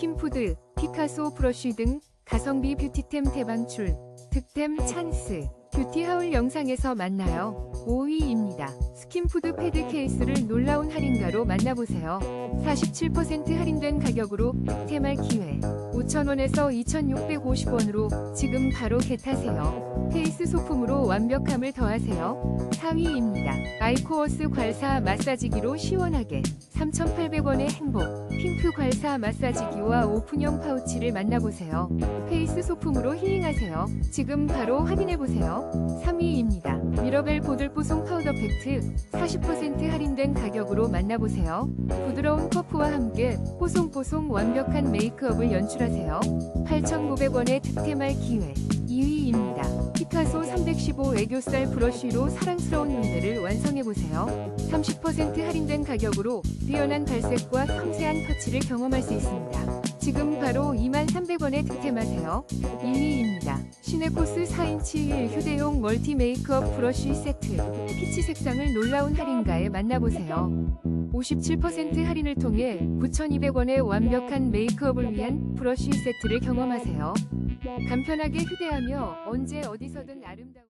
스킨푸드, 피카소 브러쉬 등 가성비 뷰티템 대방출, 득템 찬스, 뷰티 하울 영상에서 만나요. 5위입니다. 스킨푸드 패드 케이스를 놀라운 할인가로 만나보세요. 47% 할인된 가격으로 득템할 기회. 5,000원에서 2,650원으로 지금 바로 겟하세요. 페이스 소품으로 완벽함을 더하세요. 4위입니다. 아이코어스 괄사 마사지기로 시원하게 3,800원의 행복. 핑크 괄사 마사지기와 오픈형 파우치를 만나보세요. 페이스 소품으로 힐링하세요. 지금 바로 확인해보세요. 3위입니다. 미러벨 보들뽀송 파우더 팩트 40% 할인된 가격으로 만나보세요. 부드러운 퍼프와 함께 뽀송뽀송 완벽한 메이크업을 연출하세요. 8,900원의 득템할 기회. 2위입니다. 피카소 315 애교살 브러쉬로 사랑스러운 눈매를 완성해보세요. 30% 할인된 가격으로 뛰어난 발색과 섬세한 터치를 경험할 수 있습니다. 지금 바로 23,300원에 득템하세요. 1위입니다. 시네코스 4인치 1 휴대용 멀티 메이크업 브러쉬 세트. 피치 색상을 놀라운 할인가에 만나보세요. 57% 할인을 통해 9,200원의 완벽한 메이크업을 위한 브러쉬 세트를 경험하세요. 간편하게 휴대하며 언제 어디서든 아름다운